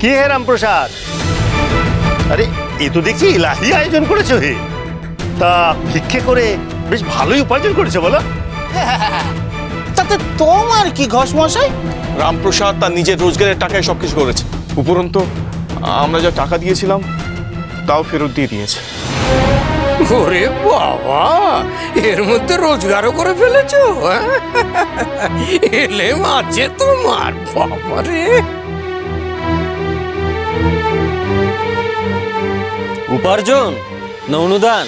কি হে রামপ্রসাদ? আরে এ তো দেখছি ইলাহি আয়োজন করেছ হে। তা ভিক্ষে করে বেশ ভালোই উপার্জন করেছ বলো। তাতে তোমার কি ঘষ মশাই? রামপ্রসাদ তার নিজের রোজগারের টাকায় সবকিছু করেছে। উপরন্তু আমরা যা টাকা দিয়েছিলাম তাও ফেরত দিয়ে দিয়েছে। ওরে বাবা এর মধ্যে রোজগারও করে ফেলেছো হ্যাঁ? এলে মাঝে তোমার বাবা রে উপার্জন না অনুদান?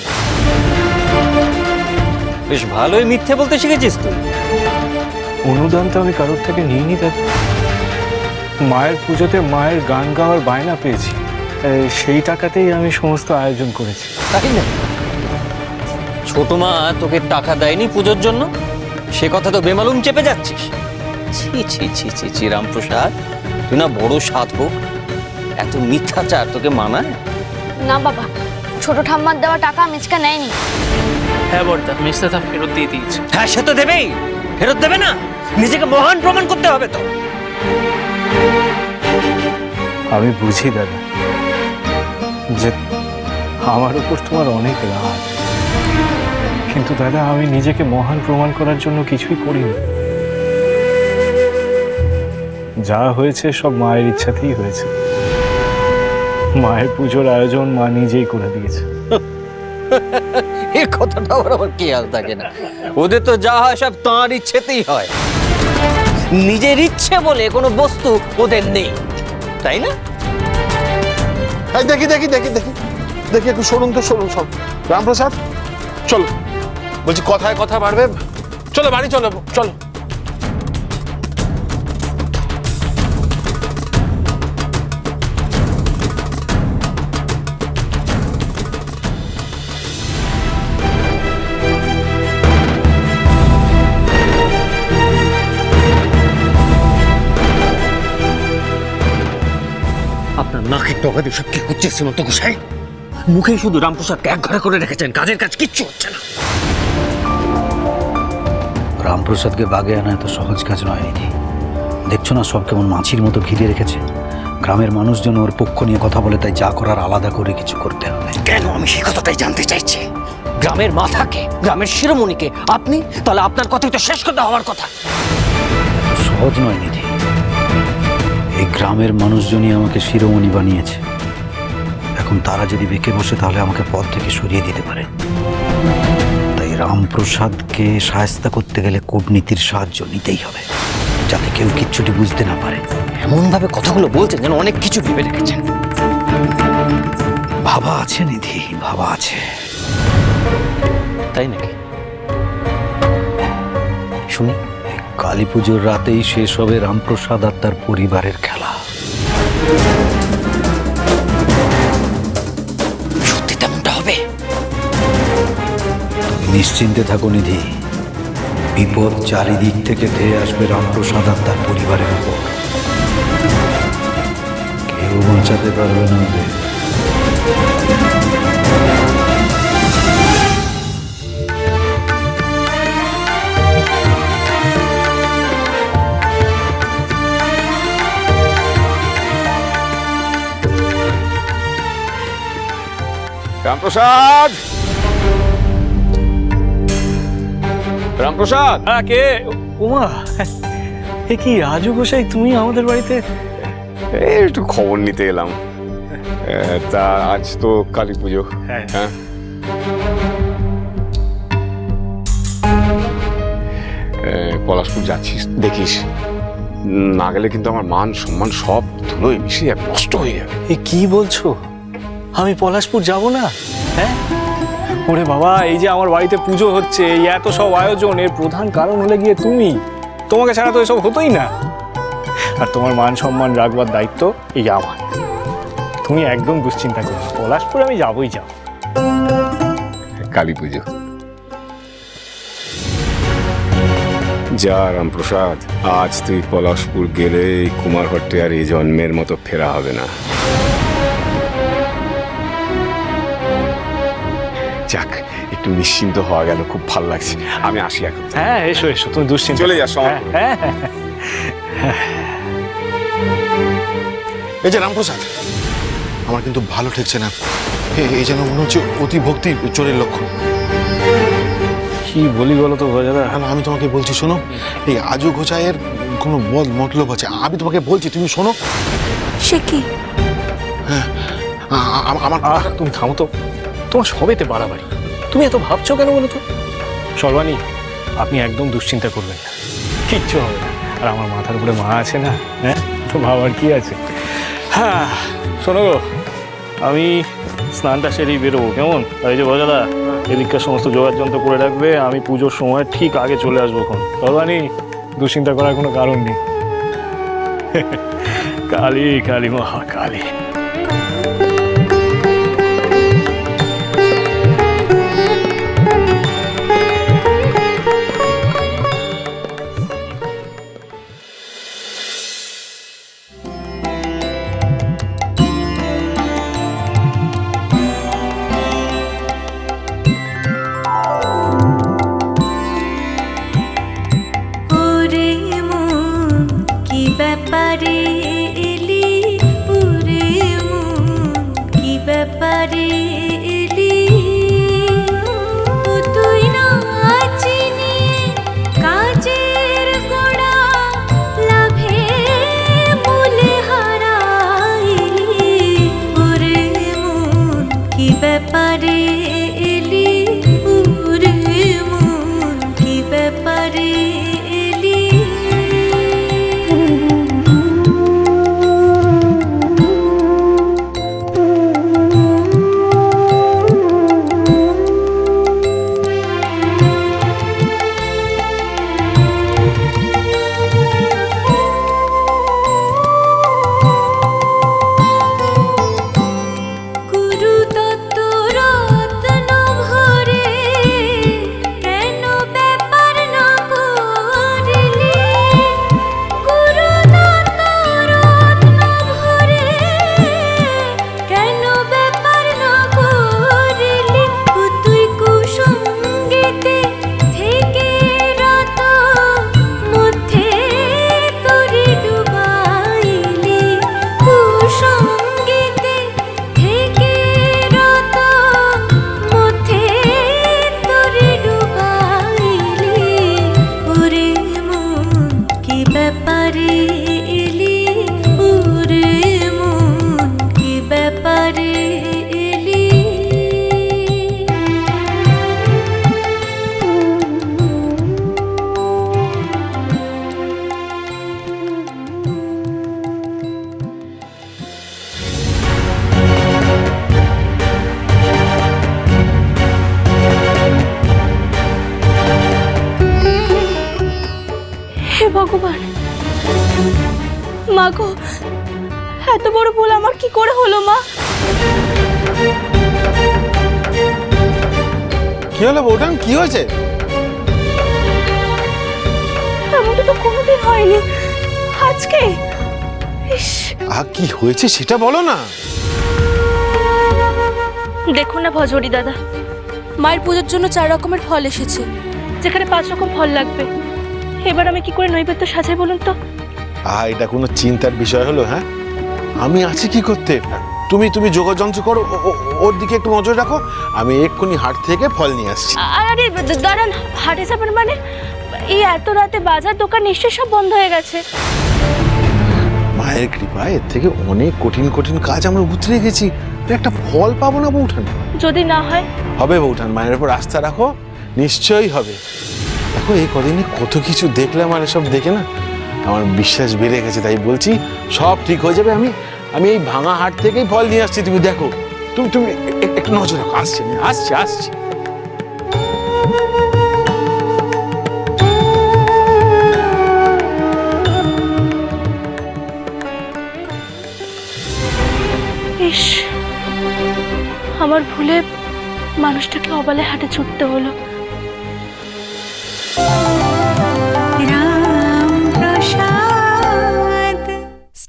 বেশ ভালোই মিথ্যে বলতে শিখেছিস তুই। অনুদান তো আমি কারোর থেকে নিইনি দাদা। মায়ের পুজোতে মায়ের গান গাওয়ার বায়না পেয়েছি। সেই টাকাতেই আমি সমস্ত আয়োজন করেছি। তাই না? ছোট মা তোকে টাকা দেয়নি পুজোর জন্য? সে কথা তো বেমালুম চেপে যাচ্ছিস। ছি ছি ছি ছি ছি রামপ্রসাদ তুই না বড় সাধক। এত মিথ্যাচার তোকে মানায়? না বাবা ছোট ঠাম্মার দেওয়া টাকা মিচকা নেয়নি। হ্যাঁ বর্দা মিস্তাটা ফেরত দিয়ে দিয়েছে। হ্যাঁ সে তো দেবেই। ফেরত দেবে না? নিজেকে মহান প্রমাণ করতে হবে তো। আমি বুঝি দাদা যে আমার উপর তোমার অনেক রাগ। কিন্তু দাদা আমি নিজেকে মহান প্রমাণ করার জন্য কিছুই করিনি। যা হয়েছে সব মায়ের ইচ্ছাতেই হয়েছে। মায়ের পুজোর আয়োজন মা নিজেই করে দিয়েছে। এই কথাটা আবার আমার খেয়াল থাকে না? ওদের তো যা হয় সব তাঁর ইচ্ছেতেই হয়। নিজের ইচ্ছে বলে কোনো বস্তু ওদের নেই। তাই না? দেখি দেখি দেখি দেখি। দেখি একটু সরুন তো সরুন সব। রামপ্রসাদ চলো। বলছি কথায় কথা বাড়বে। চলো বাড়ি চলো চলো। টকা সব কি হচ্ছে শ্রীমন্ত গোসাই। মুখেই শুধু রামপ্রসাদকে এক ঘরে করে রেখেছেন কাজের কাজ কিচ্ছু হচ্ছে না। রামপ্রসাদকে বাগে আনা এত সহজ কাজ নয় নিধি। দেখছ না সব কেমন মাছির মতো ঘিরে রেখেছে? গ্রামের মানুষজন ওর পক্ষ নিয়ে কথা বলে তাই যা করার আলাদা করে কিছু করতে হবে। কেন আমি সেই কথাটাই জানতে চাইছি? গ্রামের মাথাকে গ্রামের শিরোমণিকে আপনি তাহলে আপনার কথাই তো শেষ কথা হওয়ার কথা। সহজ নয় নিধি। গ্রামের মানুষজনই আমাকে শিরোমণি বানিয়েছে। এখন তারা যদি বেঁকে বসে তাহলে আমাকে পদ থেকে সরিয়ে দিতে পারে। তাই রামপ্রসাদকে সায়স্তা করতে গেলে কূটনীতির সাহায্য নিতেই হবে যাতে কেউ কিচ্ছুটি বুঝতে না পারে। এমন ভাবে কথাগুলো বলছেন যেন অনেক কিছু ভেবে রেখেছেন। ভাবা আছে নিধি ভাবা আছে। তাই নাকি? শুনি। কালী পুজোর রাতেই শেষ হবে রামপ্রসাদ আর তার পরিবারের খেলা। নিশ্চিন্তে থাকো নিধি। বিপদ চারিদিক থেকে ধেয়ে আসবে রামপ্রসাদ আর তার পরিবারের উপর। কেউ বাঁচাতে পারবে না ওদের। রামপ্রসাদ! রামপ্রসাদ! হ্যাঁ কে? উমা এ কি রাজু গোসাই? তুমি আমাদের বাড়িতে? একটু খবর নিতে এলাম। তা আজ তো কালী পুজো। হ্যাঁ। হ্যাঁ? পলাশপুর যাচ্ছিস দেখিস। না গেলে কিন্তু আমার মান সম্মান সব ধুলোয় মিশে যাবে নষ্ট হয়ে যাবে। এ কি বলছো? আমি পলাশপুর যাব না? হ্যাঁ? ওরে বাবা, এই যে আমার বাড়িতে পুজো হচ্ছে, এই এত সব আয়োজন, এর প্রধান কারণ হলে গিয়ে তুমি। তোমাকে ছাড়া তো এসব হতোই না। আর তোমার মান সম্মান রাখবার দায়িত্ব এই আমার। তুমি একদম দুশ্চিন্তা করো পলাশপুরে আমি যাবই যাব। কালী পুজো। যা রামপ্রসাদ, আজ তুই পলাশপুর গেলে কুমারহট্টে আর এই জন্মের মতো ফেরা হবে না। যাক একটু নিশ্চিন্ত হওয়া গেল খুব ভালো লাগছে। আমি আসি এখন। হ্যাঁ এসো এসো তুমি দুশ্চিন্তা। চলে যাস সময় হ্যাঁ হ্যাঁ। এই যে রামপ্রসাদ আমার কিন্তু ভালো ঠেকছে না। এই যেন মনে হচ্ছে অতি ভক্তি চোরের লক্ষণ। কি বলি বলো তো গজাদা হ্যাঁ আমি তোমাকে বলছি শোনো এই আজু ঘোচাইয়ের কোনো বদ মতলব আছে। আমি তোমাকে বলছি তুমি শোনো। সে কি? আ- আমার তুমি থামো তো। তোমার সবেতে বাড়াবাড়ি। তুমি এত ভাবছ কেন বলো তো? সর্বাণী, আপনি একদম দুশ্চিন্তা করবেন না। কিচ্ছু হবে না। আর আমার মাথার উপরে মা আছে না হ্যাঁ? তো ভাবার কি আছে? হ্যাঁ শোনো গো, আমি স্নানটা সেরেই বেরোবো, কেমন? এই যে বজাদা এদিককার সমস্ত যোগার যন্ত্র করে রাখবে, আমি পুজোর সময় ঠিক আগে চলে আসব কোন সর্বাণী, দুশ্চিন্তা করার কোনো কারণ নেই। কালী কালী, মহা ব্যাপারে কি করে হলো মা? কি হলো বৌঠান? কি হয়েছে? এমনটা তো কোনোদিন হয়নি। আজকে? ইস। আহ কি হয়েছে সেটা বলো না। দেখুন না ভজরি দাদা। মায়ের পুজোর জন্য চার রকমের ফল এসেছে। যেখানে পাঁচ রকম ফল লাগবে। এবার আমি কি করে নৈবেদ্য সাজাই বলুন তো? আহ এটা কোনো চিন্তার বিষয় হলো হ্যাঁ? আমি আছি কি করতে? তুমি তুমি যোগাযন্ত্র করো ওর দিকে একটু নজর রাখো আমি এক্ষুনি হাট থেকে ফল নিয়ে আসছি। আরে দাঁড়ান হাটে যাবেন মানে? এই এত রাতে বাজার দোকান নিশ্চয়ই সব বন্ধ হয়ে গেছে। মায়ের কৃপায় এর থেকে অনেক কঠিন কঠিন কাজ আমরা উতরে গেছি একটা ফল পাবো না বৌঠান? যদি না হয়? হবে বৌঠান মায়ের উপর আস্থা রাখো নিশ্চয়ই হবে। দেখো এই কদিনে কত কিছু দেখলাম আর এসব দেখে না? আমার বিশ্বাস বেড়ে গেছে তাই বলছি সব ঠিক হয়ে যাবে আমি আমি এই ভাঙা হাট থেকেই ফল নিয়ে আসছি, তুমি দেখো। তুমি তুমি একটু নজর রাখো, আসছি আমি, আসছি আসছি। ইস, আমার ভুলে মানুষটাকে অবালে হাটে ছুটতে হলো।